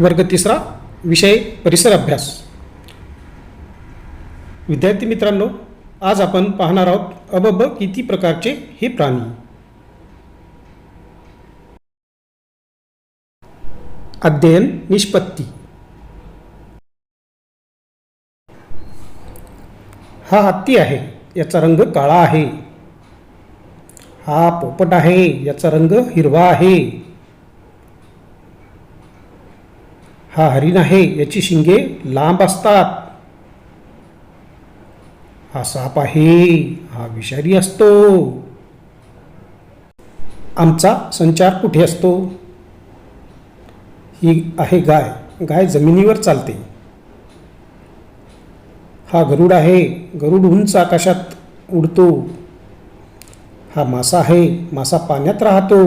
वर्ग तिसरा विषय परिसर अभ्यास. विद्यार्थी मित्रांनो आज आपण पाहणार आहोत अबब किती प्रकारचे हे प्राणी? अध्ययन निष्पत्ती. हा हत्ती आहे याचा रंग काळा आहे. हा पोपट आहे याचा रंग हिरवा आहे. हा हरिण आहे याची शिंगे लांब असतात. हा साप आहे हा विषारी असतो. आमचा संचार कुठे असतो? ही आहे गाय. गाय जमिनीवर चालते. हा गरुड आहे गरुड उंच आकाशात उडतो. हा मासा आहे मासा पाण्यात राहतो.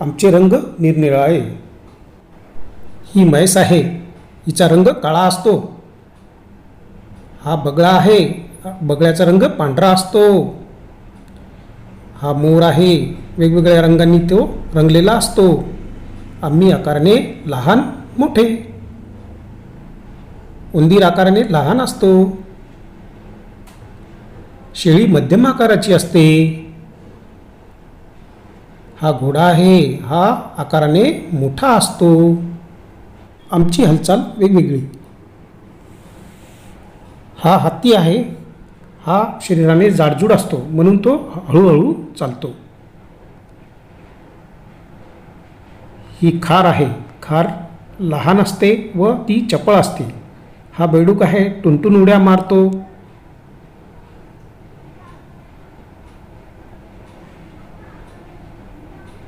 आमचे रंग निरनिराळे. ही म्हैस आहे हिचा रंग काळा असतो. हा बगळा आहे बगळ्याचा रंग पांढरा असतो. हा मोर आहे वेगवेगळ्या रंगांनी तो रंगलेला असतो. आम्ही आकाराने लहान मोठे. उंदीर आकाराने लहान असतो. शेळी मध्यम आकाराची असते. हा घोडा आहे हा आकाराने मोठा असतो. आमची हालचाल वेगवेगळी. हा हत्ती आहे हा शरीराने जाडजूड असतो म्हणून तो हळूहळू चालतो. ही खार आहे. खार लहान असते व ती चपळ असते. हा बेडूक आहे टुनटुन उड्या मारतो.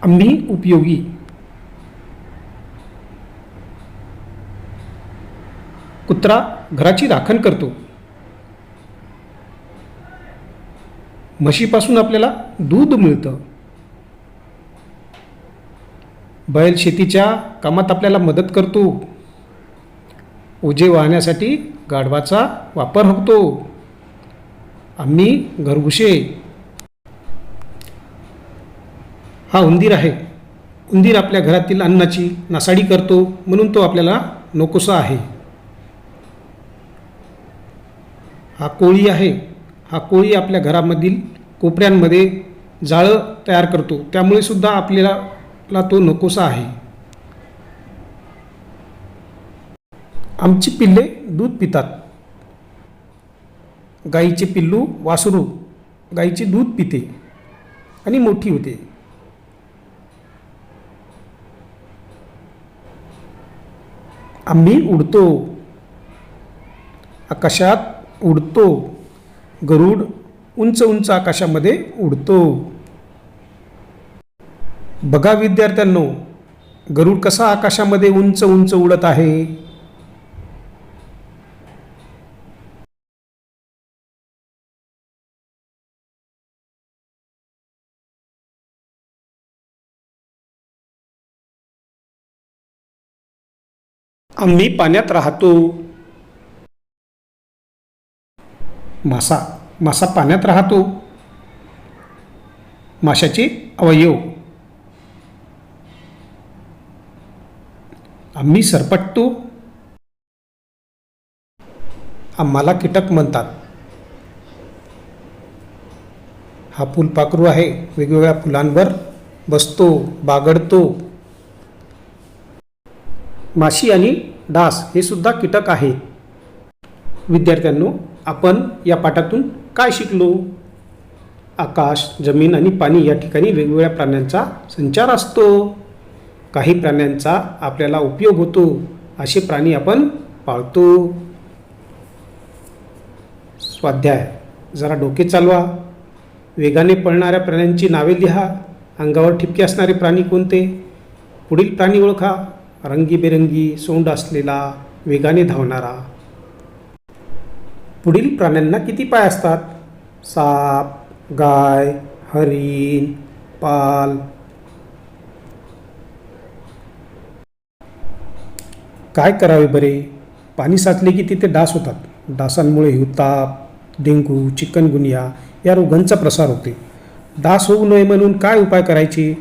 आम्ही उपयोगी. कुत्रा घराची राखण करतो. म्हशीपासून आपल्याला दूध मिळतं. बैल शेतीच्या कामात आपल्याला मदत करतो. ओझे वाहण्यासाठी गाढवाचा वापर होतो. आम्ही घरघुशे हा उंदीर आहे. उंदीर आपल्या घरातील अन्नाची नासाडी करतो म्हणून तो आपल्याला नकोसा आहे. हा कोळी आहे. हा कोळी आपल्या घरामधील कोपऱ्यांमध्ये जाळं तयार करतो. त्यामुळे सुद्धा आपल्याला ला तो नकोसा आहे. आमची पिल्ले दूध पितात. गाईचे पिल्लू वासरू गाईचे दूध पिते आणि मोठी होते. आम्ही उडतो. आकाशात उडतो. गरुड उंच उंच आकाशामध्ये उडतो. बघा विद्यार्थ्यांनो गरुड कसा आकाशामध्ये उंच उंच उडत आहे? आम्ही पाण्यात राहतो. मासा मासा पाण्यात राहतो. माशाचे अवयव. आम्ही सरपटतो. आम्हाला कीटक म्हणतात. हा फुलपाखरू आहे. वेगवेगळ्या फुलांवर बसतो बागडतो. माशी आणि डास हे सुद्धा कीटक आहे विद्यार्थ्यांनो आपण या पाठातून काय शिकलो? आकाश जमीन आणि पाणी या ठिकाणी वेगवेगळ्या प्राण्यांचा संचार असतो. काही प्राण्यांचा आपल्याला उपयोग होतो. असे प्राणी आपण पाळतो. स्वाध्याय जरा डोके चालवा. वेगाने पळणाऱ्या प्राण्यांची नावे लिहा. अंगावर ठिपके असणारे प्राणी कोणते? पुढील प्राणी ओळखा. रंगीबेरंगी सोंड असलेला वेगाने धावणारा. पुढील प्राण्यांना किती पाय असतात? साप गाय हरिण पाल. काय करावे बरे? पाणी साचले की तिथे डास होतात. डासांमुळे हिवताप डेंगू चिकनगुनिया या रोगांचा प्रसार होते. डास होऊ नये म्हणून काय उपाय करायचे?